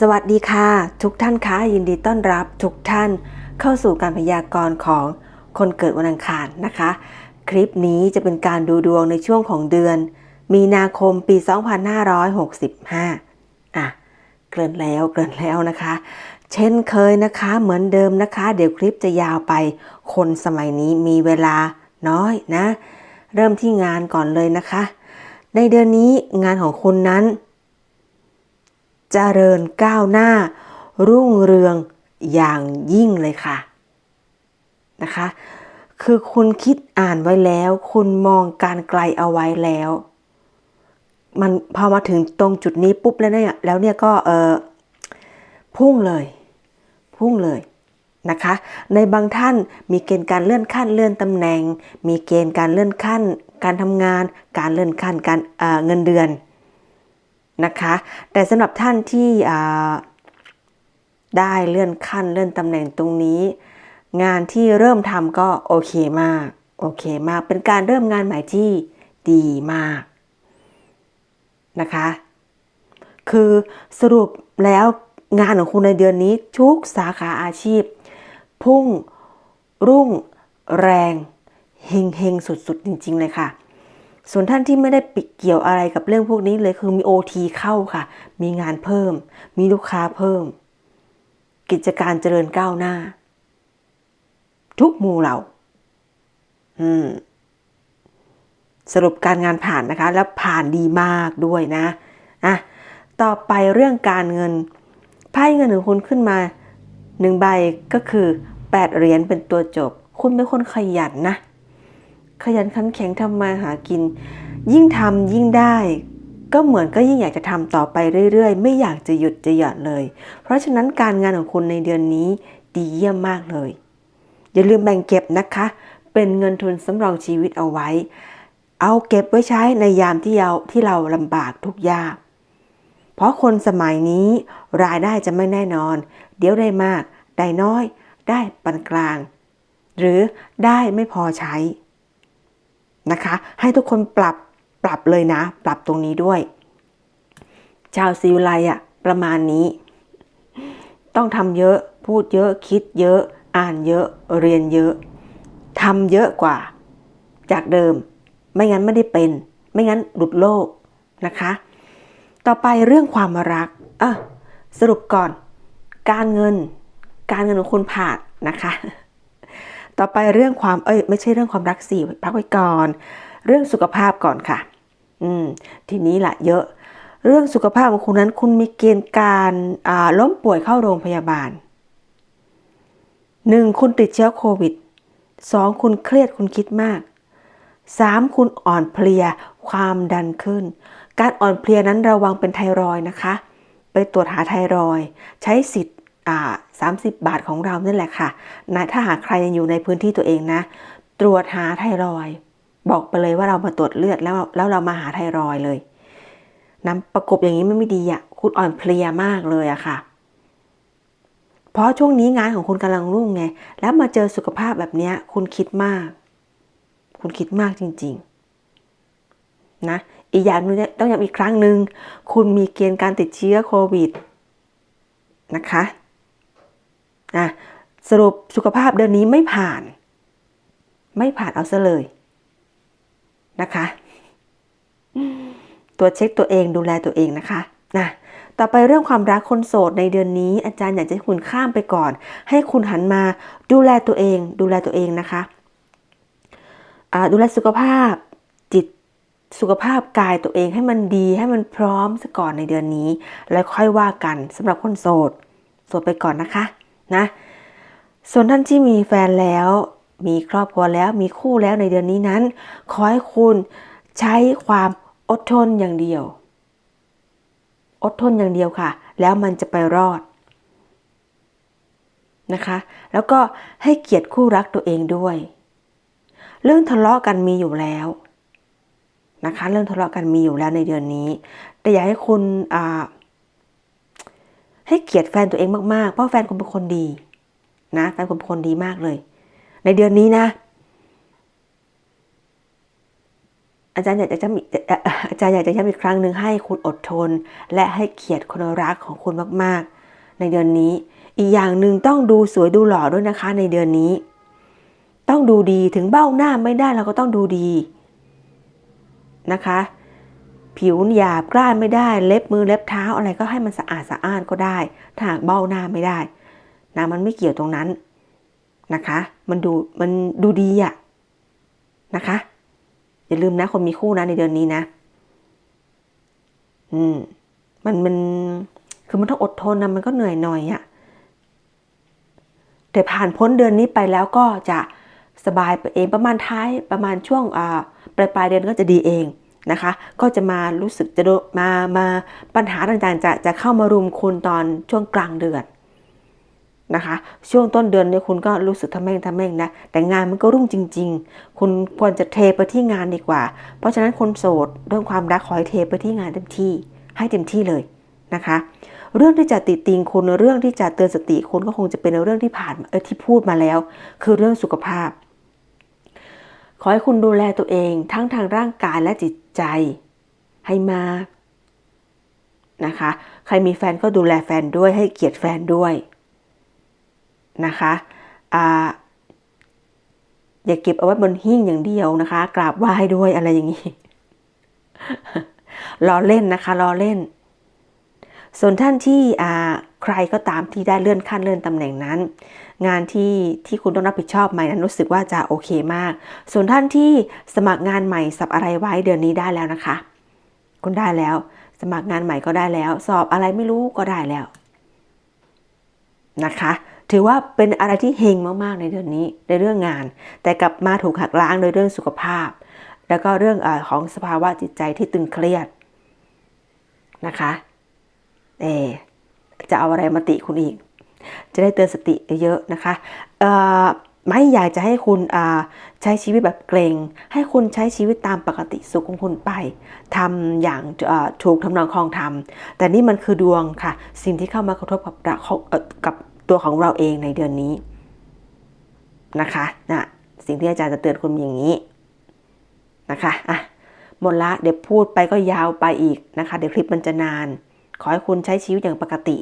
สวัสดีค่ะ ทุกท่านคะยินดีต้อนรับทุกท่านเข้าสู่การพยากรณ์ของคนเกิดวันอังคารนะคะ คลิปนี้จะเป็นการดูดวงในช่วงของเดือน มีนาคมปี 2565 อะ เกริ่นแล้วเกริ่นแล้วนะคะ เช่นเคยนะคะเหมือนเดิมนะคะ เดี๋ยวคลิปจะยาวไป คนสมัยนี้มีเวลาน้อยนะ เริ่มที่งานก่อนเลยนะคะ ในเดือนนี้งานของคุณนั้น เจริญก้าวหน้า รุ่งเรืองอย่างยิ่งเลยค่ะนะคะ คือคุณคิดอ่านไว้แล้ว คุณมองการไกลเอาไว้แล้ว มันพอมาถึงตรงจุดนี้ปุ๊บแล้วเนี่ยแล้วเนี่ยก็เออพุ่งเลย พุ่งเลยนะคะ ในบางท่านมีเกณฑ์การเลื่อนขั้นเลื่อนตำแหน่ง มีเกณฑ์การเลื่อนขั้น การทำงาน การเลื่อนขั้นการเเงินเดือน นะคะ แต่สำหรับท่านที่ได้เลื่อนขั้นเลื่อนตำแหน่งตรงนี้ งานที่เริ่มทำก็โอเคมาก โอเคมาก เป็นการเริ่มงานใหม่ที่ดีมากนะคะ คือสรุปแล้วงานของคุณในเดือนนี้ทุกสาขาอาชีพ พุ่งรุ่งแรงเฮงเฮงสุดๆ จริง ๆ เลยค่ะ ส่วนท่านที่ไม่ได้ปิดเกี่ยวอะไรกับเรื่องพวกนี้เลยคือมีโอทีเข้าค่ะ มีงานเพิ่ม มีลูกค้าเพิ่ม กิจการเจริญก้าวหน้า ทุกหมู่เหล่าอืมสรุปการงานผ่านนะคะ แล้วผ่านดีมากด้วยนะอะต่อไปเรื่องการเงินไพ่เงินของคุณขึ้นมาหนึ่งใบก็คือแปดเหรียญเป็นตัวจบ คุณเป็นคนขยันนะ ขยันขันแข็งทำมาหากิน ยิ่งทำยิ่งได้ ก็เหมือนก็ยิ่งอยากจะทำต่อไปเรื่อยๆ ไม่อยากจะหยุดจะหย่อนเลย เพราะฉะนั้นการงานของคุณในเดือนนี้ดีเยี่ยมมากเลย อย่าลืมแบ่งเก็บนะคะ เป็นเงินทุนสำรองชีวิตเอาไว้ เอาเก็บไว้ใช้ในยามที่เราที่เราลำบากทุกยาก เพราะคนสมัยนี้รายได้จะไม่แน่นอน เดี๋ยวได้มาก ได้น้อย ได้ปานกลาง หรือได้ไม่พอใช้ นะคะ ให้ทุกคนปรับปรับเลยนะ ปรับตรงนี้ด้วย ชาวซิวไลอะประมาณนี้ ต้องทำเยอะพูดเยอะคิดเยอะอ่านเยอะเรียนเยอะทำเยอะกว่า จากเดิม ไม่งั้นไม่ได้เป็น ไม่งั้นหลุดโลกนะคะ ต่อไปเรื่องความรักอะสรุปก่อน การเงิน การเงินของคุณผ่านนะคะ ต่อไปเรื่องความเอ้ยไม่ใช่เรื่องความรักสิพักไว้ก่อน เรื่องสุขภาพก่อนค่ะ อืม ทีนี้แหละเยอะ เรื่องสุขภาพของคุณนั้น คุณมีเกณฑ์การล้มป่วยเข้าโรงพยาบาลหนึ่งคุณติดเชื้อโควิดสองคุณเครียดคุณคิดมากสามคุณอ่อนเพลียความดันขึ้น การอ่อนเพลียนั้นระวังเป็นไทรอยนะคะ ไปตรวจหาไทรอย ใช้สิทธิ์ สามสิบบาทของเรานั่นแหละค่ะนะถ้าหากใครยังอยู่ในพื้นที่ตัวเองนะ ตรวจหาไทรอยบอกไปเลยว่าเรามาตรวจเลือดแล้วแล้วเรามาหาไทรอยเลยน้ำประกบอย่างนี้ไม่ไม่ดีอะคุณอ่อนเพลียมากเลยอะค่ะ เพราะช่วงนี้งานของคุณกำลังรุ่งไง แล้วมาเจอสุขภาพแบบนี้คุณคิดมาก คุณคิดมากจริง ๆ นะ อีกอย่างนึงต้องย้ำอีกครั้งหนึ่ง คุณมีเกณฑ์การติดเชื้อโควิดนะคะ นะสรุปสุขภาพเดือนนี้ไม่ผ่าน ไม่ผ่านเอาซะเลยนะคะตัวเช็คตัวเองดูแลตัวเองนะคะนะต่อไปเรื่องความรักคนโสดในเดือนนี้ อาจารย์อยากจะให้คุณข้ามไปก่อน ให้คุณหันมาดูแลตัวเอง ดูแลตัวเองนะคะดูแลสุขภาพจิตสุขภาพกายตัวเองให้มันดีให้มันพร้อมซะก่อนในเดือนนี้ แล้วค่อยว่ากันสำหรับคนโสดโสดไปก่อนนะคะ นะ ส่วนท่านที่มีแฟนแล้ว มีครอบครัวแล้วมีคู่แล้วในเดือนนี้นั้น ขอให้คุณใช้ความอดทนอย่างเดียว อดทนอย่างเดียวค่ะ แล้วมันจะไปรอดนะคะ แล้วก็ให้เกียรติคู่รักตัวเองด้วย เรื่องทะเลาะกันมีอยู่แล้วนะคะ เรื่องทะเลาะกันมีอยู่แล้วในเดือนนี้ แต่อยากให้คุณอ่า ให้เกียรติแฟนตัวเองมากๆ เพราะแฟนคุณเป็นคนดีนะแฟนคุณเป็นคนดีมากเลย ในเดือนนี้นะ อาจารย์อยากจะย้ำอีกเอ่ออาจารย์อยากจะย้ำอีกครั้งหนึ่งให้คุณอดทน และให้เกียรติคนรักของคุณมากๆ ในเดือนนี้ อีกอย่างหนึ่งต้องดูสวยดูหล่อด้วยนะคะ ในเดือนนี้ ต้องดูดีถึงเบ้าหน้าไม่ได้เราก็ต้องดูดีนะคะ ผิวหยาบกร้านไม่ได้ เล็บมือเล็บเท้าอะไรก็ให้มันสะอาดสะอ้านก็ได้ ถ้าหากเบ้าหน้าไม่ได้นะมันไม่เกี่ยวตรงนั้นนะคะ มันดูมันดูดีอะนะคะ อย่าลืมนะคนมีคู่นะในเดือนนี้นะ อืม มันมันคือมันต้องอดทนนะมันก็เหนื่อยหน่อยอะแต่ผ่านพ้นเดือนนี้ไปแล้วก็จะสบายไปเองประมาณท้ายประมาณช่วงอ่าปลายปลายเดือนก็จะดีเอง นะคะ ก็จะมารู้สึกจะมามาปัญหาต่างๆ จะจะเข้ามารุมคุณตอนช่วงกลางเดือนนะคะ ช่วงต้นเดือนเนี่ยคุณก็รู้สึกทำแม่งทำแม่งนะแต่งานมันก็รุ่งจริง ๆ คุณควรจะเทไปที่งานดีกว่า เพราะฉะนั้นคนโสดเรื่องความรักขอให้เทไปที่งานเต็มที่ ให้เต็มที่เลยนะคะ เรื่องที่จะติติงคุณเรื่องที่จะเตือนสติคุณก็คงจะเป็นเรื่องที่ผ่านเออที่พูดมาแล้ว คือเรื่องสุขภาพ ขอให้คุณดูแลตัวเองทั้งทางร่างกายและจิตใจให้มากนะคะ ใครมีแฟนก็ดูแลแฟนด้วยให้เกียรติแฟนด้วยนะคะอ่าอย่าเก็บเอาไว้บนหิ้งอย่างเดียวนะคะ กราบไหว้ด้วยอะไรอย่างนี้ล้อเล่นนะคะล้อเล่น ส่วนท่านที่อ่า ใครก็ตามที่ได้เลื่อนขั้นเลื่อนตำแหน่งนั้น งานที่ที่คุณต้องรับผิดชอบใหม่นั้นรู้สึกว่าจะโอเคมาก ส่วนท่านที่สมัครงานใหม่สับอะไรไว้เดือนนี้ได้แล้วนะคะ คุณได้แล้ว สมัครงานใหม่ก็ได้แล้ว สอบอะไรไม่รู้ก็ได้แล้วนะคะ ถือว่าเป็นอะไรที่เฮงมากๆในเดือนนี้ในเรื่องงาน แต่กลับมาถูกหักล้างโดยเรื่องสุขภาพ แล้วก็เรื่องอของสภาวะจิตใจที่ตึงเครียดนะคะ เอ จะเอาอะไรมาติคุณอีก จะได้เตือนสติเยอะนะคะไม่อยากจะให้คุณใช้ชีวิตแบบเกรง ให้คุณใช้ชีวิตตามปกติสุขของคุณไปทำอย่างถูกทำนองคลองธรรม แต่นี่มันคือดวงค่ะ สิ่งที่เข้ามากระทบกับกับตัวของเราเองในเดือนนี้นะคะนะสิ่งที่อาจารย์จะเตือนคุณอย่างนี้นะคะอะหมดละเดี๋ยวพูดไปก็ยาวไปอีกนะคะ เดี๋ยวคลิปมันจะนาน ขอให้คุณใช้ชีวิตอย่างปกติ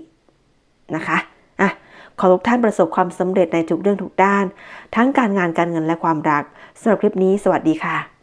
นะคะอะขอทุกท่านประสบความสำเร็จในทุกเรื่องทุกด้าน ทั้งการงานการเงินและความรักสำหรับคลิปนี้ สวัสดีค่ะ